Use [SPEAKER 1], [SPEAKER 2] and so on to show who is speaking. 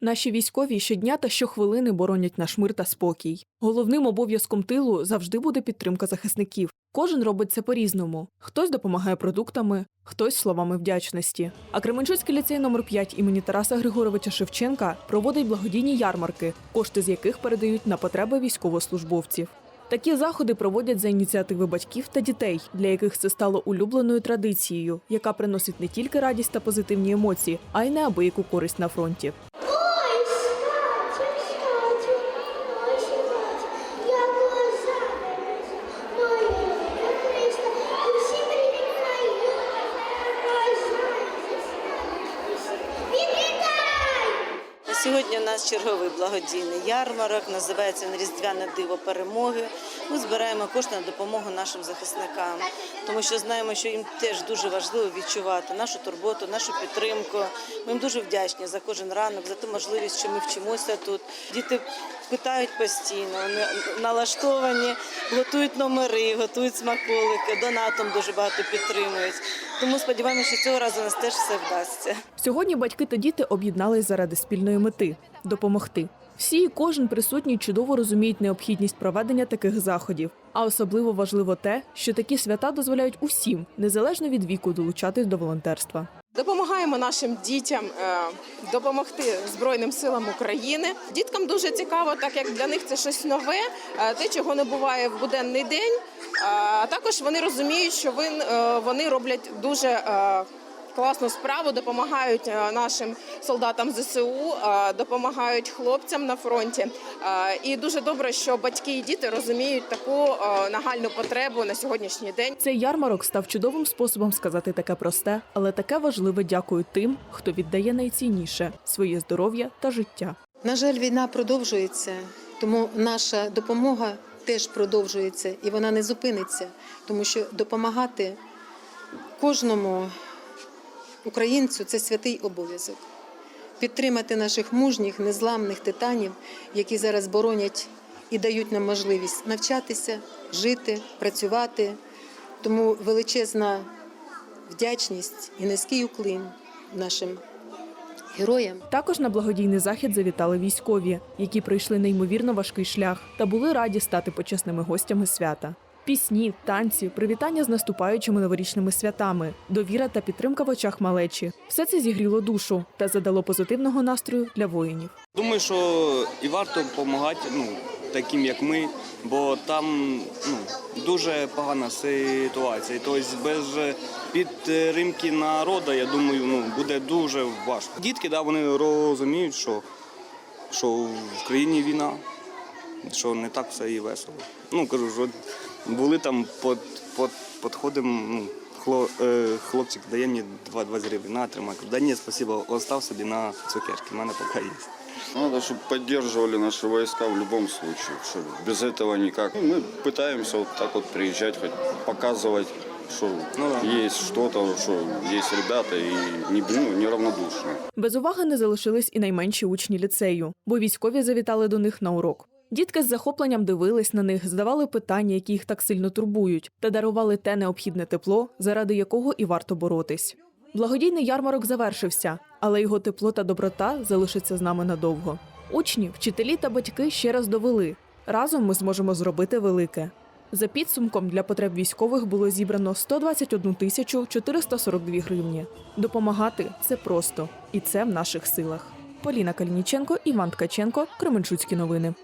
[SPEAKER 1] Наші військові щодня та щохвилини боронять наш мир та спокій. Головним обов'язком тилу завжди буде підтримка захисників. Кожен робить це по-різному. Хтось допомагає продуктами, хтось словами вдячності. А Кременчуцький ліцей номер 5 імені Тараса Григоровича Шевченка проводить благодійні ярмарки, кошти з яких передають на потреби військовослужбовців. Такі заходи проводять за ініціативи батьків та дітей, для яких це стало улюбленою традицією, яка приносить не тільки радість та позитивні емоції, а й неабияку користь на фронті.
[SPEAKER 2] Сьогодні у нас черговий благодійний ярмарок, називається він Різдвяне диво перемоги. Ми збираємо кошти на допомогу нашим захисникам, тому що знаємо, що їм теж дуже важливо відчувати нашу турботу, нашу підтримку. Ми їм дуже вдячні за кожен ранок, за ту можливість, що ми вчимося тут. Діти питають постійно, вони налаштовані, готують номери, готують смаколики, донатом дуже багато підтримують. Тому сподіваємося, що цього разу у нас теж все вдасться.
[SPEAKER 1] Сьогодні батьки та діти об'єднались заради спільної мети допомогти. Всі і кожен присутній чудово розуміють необхідність проведення таких заходів. А особливо важливо те, що такі свята дозволяють усім, незалежно від віку, долучатись до волонтерства.
[SPEAKER 3] Допомагаємо нашим дітям е, допомогти Збройним силам України. Діткам дуже цікаво, так як для них це щось нове, е, те, чого не буває в буденний день. А також вони розуміють, що е, вони роблять дуже е, класну справу, допомагають е, нашим солдатам ЗСУ, е, допомагають хлопцям на фронті. Е, І дуже добре, що батьки і діти розуміють таку нагальну потребу на сьогоднішній день.
[SPEAKER 1] Цей ярмарок став чудовим способом сказати таке просте, але таке важливе дякую тим, хто віддає найцінніше своє здоров'я та життя.
[SPEAKER 4] На жаль, війна продовжується, тому наша допомога теж продовжується і вона не зупиниться, тому що допомагати кожному українцю це святий обов'язок. Підтримати наших мужніх, незламних титанів, які зараз боронять і дають нам можливість навчатися, жити, працювати. Тому величезна вдячність і низький уклін нашим героям.
[SPEAKER 1] Також на благодійний захід завітали військові, які пройшли неймовірно важкий шлях та були раді стати почесними гостями свята. Пісні, танці, привітання з наступаючими новорічними святами, довіра та підтримка в очах малечі все це зігріло душу та задало позитивного настрою для воїнів.
[SPEAKER 5] Думаю, що і варто допомагати ну, таким, як ми, бо там ну, дуже погана ситуація. Тобто без підтримки народу, я думаю, ну, буде дуже важко. Дітки, да, вони розуміють, що, що в країні війна, що не так все і весело. Ну, кажу, що були там під, під, підходимо, ну, хло, е, хлопчик дає мені 2 20 гривень, на тримай. Кажу, Да ні, спасибо, остав собі на цукерки, в мене поки є.
[SPEAKER 6] Надо, чтобы поддерживали наши войска в любом случае. Что без этого никак. Ну, Мы пытаемся вот так вот приезжать, хоть показывать, что
[SPEAKER 5] Ну да.
[SPEAKER 6] есть что-то, что есть ребята и не, ну, неравнодушные.
[SPEAKER 1] Без уваги не залишились і найменші учні ліцею, бо військові завітали до них на урок. Дітки з захопленням дивились на них, задавали питання, які їх так сильно турбують, та дарували те необхідне тепло, заради якого і варто боротись. Благодійний ярмарок завершився, але його тепло та доброта залишаться з нами надовго. Учні, вчителі та батьки ще раз довели: разом ми зможемо зробити велике. За підсумком для потреб військових було зібрано 121 тисячу 442 гривні. Допомагати це просто, і це в наших силах. Поліна Калініченко, Іван Ткаченко, Кременчуцькі новини.